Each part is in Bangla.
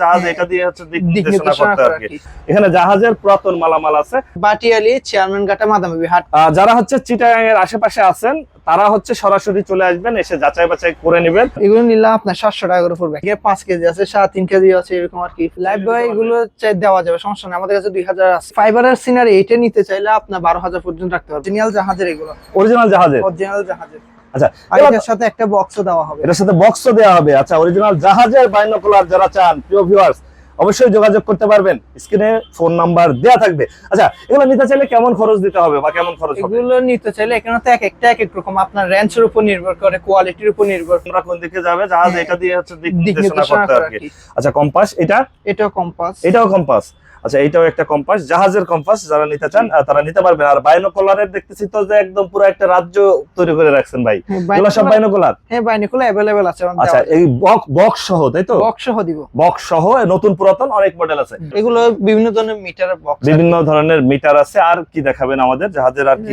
জাহাজ হ্যাঁ। এটা দিয়ে হচ্ছে দিক দিক নির্দেশনা নির্দেশনা করতে আর করে কি। আর কি। এখানে জাহাজের পুরাতন মালামাল আছে। বাটিয়ালি চেয়ারম্যান ঘাটা মাদামাবি হাট যারা হচ্ছে চিটাগাং এর আশেপাশে আছেন তারা হচ্ছে সরাসরি চলে আসবেন এসে যাচাই বাছাই করে নেবেন। এগুলো নিলে আপনার সাতশো টাকা করে পড়বে। পাঁচ কেজি আছে সাড়ে তিন কেজি আছে এরকম আর কি। লাইফ বয় এগুলো দেওয়া যাবে সমস্যা নেই। আমাদের কাছে দুই হাজার আছে। ফাইবারের সিনারি এইটা নিতে চাইলে আপনার বারো হাজার পর্যন্ত রাখতে অরিজিনাল জাহাজের এগুলো। অরিজিনাল জাহাজের? অরিজিনাল জাহাজের। আচ্ছা এটার সাথে একটা বক্সও দেওয়া হবে। এটার সাথে বক্সও দেওয়া হবে। আচ্ছা অরিজিনাল জাহাজের বাইনোকুলার যারা চান প্রিয় ভিউয়ার্স অবশ্যই যোগাযোগ করতে পারবেন। স্ক্রিনে ফোন নাম্বার দেওয়া থাকবে। আচ্ছা এগুলো নিতে চাইলে কেমন খরচ দিতে হবে বা কেমন খরচ হবে? এগুলো নিতে চাইলে এখানে তো এক একটা এক এক রকম আপনার রেঞ্জের উপর নির্ভর করে কোয়ালিটির উপর নির্ভর করে কোন দিকে যাবে জাহাজ হ্যাঁ। এটা দিয়ে হচ্ছে দিক নির্দেশনা করতে আর কি। আচ্ছা কম্পাস এটা? এটাও কম্পাস এটাও কম্পাস আচ্ছা এটাও একটা কম্পাস জাহাজের কম্পাস যারা নিতে চান তারা নিতে পারবেন। আর বাইনোকুলারের দেখতেছি তো যে একদম পুরো একটা রাজ্য তৈরি করে রাখছেন ভাই। এগুলো সব বাইনোকুলার হ্যাঁ বাইনিকুলো অ্যাভেলেবেল আছে আচ্ছা এই বক্স বক্স সহ তাই তো? বক্স সহ দিব। বক্স সহ নতুন পুরাতন অনেক মডেল আছে। এগুলো বিভিন্ন ধরনের মিটার বক্স বিভিন্ন ধরনের মিটার আছে। আর কি দেখাবেন আমাদের জাহাজের আর কি?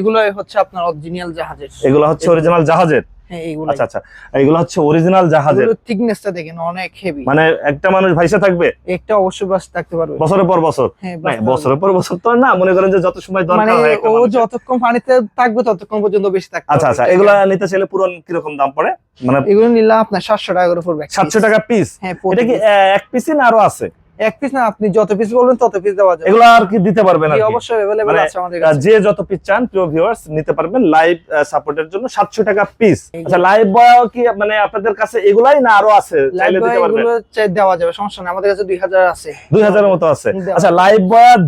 এগুলো হচ্ছে আপনার অরিজিনাল জাহাজের। এগুলো হচ্ছে অরিজিনাল জাহাজের। আচ্ছা আচ্ছা। এগুলো হচ্ছে অরিজিনাল জাহাজের। থিকনেসটা দেখেন অনেক হেভি মানে একটা মানুষ ভাইসা থাকবে? একটা অবশ্যই বাস থাকতে পারবে। বছরের পর বছর? হ্যাঁ। বছরের পর বছর তো না মনে করেন যে যত সময় মানে দরকার হয় ও যতক্ষণ পানিতে থাকবে ততক্ষণ পর্যন্ত বেশি আচ্ছা আচ্ছা এগুলা নিতে চাইলে পুরো কীরকম দাম পড়ে? মানে এগুলো নিলে আপনার সাতশো টাকা করে পড়বে এক সাতশো piece। টাকা পিস হ্যাঁ এটা কি এক পিসই না আরও আছে। এক পিস না আপনি যত পিস বলবেন তত পিস দেওয়া যাবে। এগুলো আর কি দিতে পারবেন আর অবশ্যই অ্যাভেলেবল মানে, আছে আমাদের কাছে। যে যত পিস চান প্রিয় ভিউয়ার্স নিতে পারবেন লাইভ সাপোর্টের জন্য সাতশো টাকা পিস আচ্ছা লাইভ বয় কি মানে আপনাদের কাছে এগুলাই না আরও আছে? চাইলে দিতে পারবেন। এগুলো চাই দেওয়া যাবে সমস্যা নেই আমাদের কাছে দুই হাজার আছে। দুই হাজারের মতো আছে। আচ্ছা লাইভ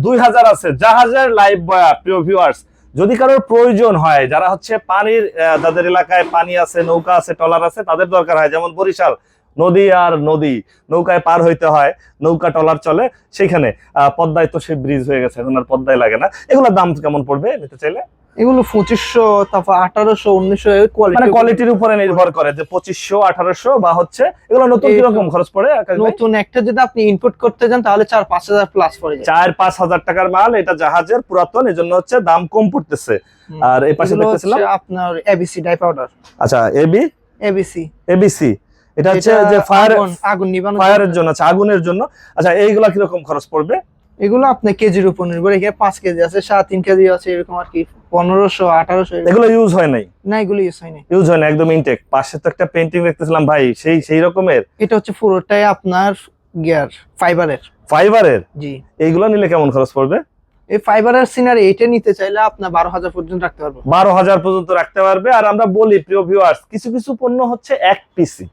দুই হাজার আছে। জাহাজের লাইভ বয়া প্রিয় ভিউয়ার্স যদি কারোর প্রয়োজন হয় যারা হচ্ছে পানির যাদের এলাকায় পানি আছে নৌকা আছে টলার আছে তাদের দরকার হয়। যেমন বরিশাল। নদী আর নদী নৌকায় পার হইতে হয় নৌকা টলার চলে সেখানে পদ্মায় তো সে ব্রিজ হয়ে গেছে এখন আর পদ্মায় লাগে না। এগুলোর দাম কেমন পড়বে নিতে চাইলে? এগুলো পঁচিশশো তারপর আঠারোশো উনিশশো মানে কোয়ালিটির উপরে নির্ভর করে যে পঁচিশশো আঠারোশো বা হচ্ছে এগুলো নতুন কীরকম খরচ পড়ে নতুন একটা যদি আপনি ইনপুট করতে যান তাহলে চার পাঁচ হাজার প্লাস পড়ে চার পাঁচ হাজার টাকার মাল এটা জাহাজের পুরাতন এই জন্য হচ্ছে দাম কম পড়তেছে। আর এই পাশে দেখতেছিলাম? আপনার এবিসি ডাই পাউডার আচ্ছা এবি এবিসি এবিসি এটা হচ্ছে যে ফায়ার আগুন নিবানো ফায়ারের জন্য। আচ্ছা আগুনের জন্য। আচ্ছা এইগুলা কীরকম খরচ পড়বে? এগুলো আপনার কেজির উপর নির্ভর এখানে পাঁচ কেজি আছে সাড়ে তিন কেজি আছে এরকম আর কি পনেরোশো আঠারোশো এগুলো ইউজ হয় নাই? না এগুলো ইউজ হয় নাই। ইউজ হয় না একদম ইনটেক পাশে তো একটা পেন্টিং দেখতেছিলাম ভাই সেই সেই রকমের? এটা হচ্ছে পুরোটাই আপনার গিয়ার ফাইবারের ফাইবারের জি। এইগুলো নিলে কেমন খরচ পড়বে? এই ফাইবারের সিনারি এটা নিতে চাইলে আপনার বারো হাজার পর্যন্ত রাখতে পারব। বারো হাজার পর্যন্ত রাখতে পারবে। আর আমরা বলি প্রিয় ভিউয়ার্স কিছু কিছু পণ্য হচ্ছে এক পিসি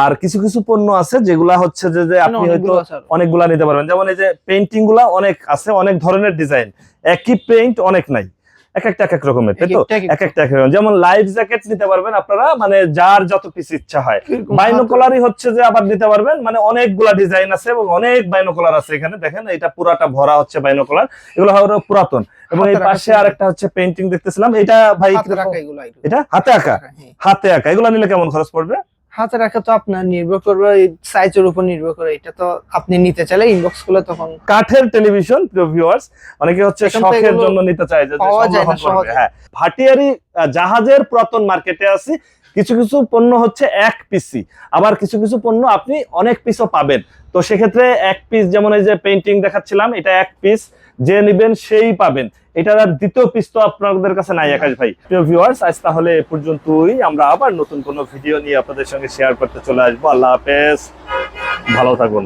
আর কিছু কিছু পণ্য আছে যেগুলা হচ্ছে যে যে আপনি হয়তো অনেকগুলো নিতে পারবেন। যেমন এই যে পেইন্টিংগুলা অনেক আছে অনেক ধরনের ডিজাইন একই পেইন্ট অনেক নাই। এক একটা এক এক রকমের তাই তো? এক একটা এক রকম। যেমন লাইফ জ্যাকেট নিতে পারবেন আপনারা মানে যার যত পিস ইচ্ছা হয়। বাইনোকলারই হচ্ছে যে আবার নিতে পারবেন মানে অনেকগুলা ডিজাইন আছে এবং অনেক বাইনোকলার আছে এখানে। দেখেন এটা পুরাটা ভরা হচ্ছে বাইনোকলার এগুলো হলো পুরাতন। এবং এই পাশে। আরেকটা হচ্ছে পেইন্টিং দেখতেছিলাম। এটা ভাই। এটা হাতে আঁকা? হ্যাঁ। হাতে আঁকা। এগুলো নিলে কেমন খরচ পড়বে? হাতে রাখা তো আপনার নির্ভর করবে সাইজের উপর নির্ভর করে। এটা তো আপনি নিতে চাইলে ইনবক্স করলে তখন কাঠের টেলিভিশন প্রিয় ভিউয়ার্স অনেকে হচ্ছে শখের জন্য নিতে চায় যে। হ্যাঁ ভাটিয়ারি জাহাজের পুরাতন মার্কেটে আছি। কিছু কিছু পণ্য হচ্ছে এক পিসি আবার কিছু কিছু পণ্য আপনি অনেক পিসও পাবেন। তো সেক্ষেত্রে এক পিস যেমন এই যে পেন্টিং দেখাচ্ছিলাম, এটা এক পিস যে নিবেন সেই পাবেন। এটার আর দ্বিতীয় পিস তো আপনাদের কাছে নাই, আকাশ ভাই। প্রিয় ভিউয়ার্স আজ তাহলে এ পর্যন্তই। আমরা আবার নতুন কোনো ভিডিও নিয়ে আপনাদের সঙ্গে শেয়ার করতে চলে আসব। আল্লাহ হাফেজ। ভালো থাকুন।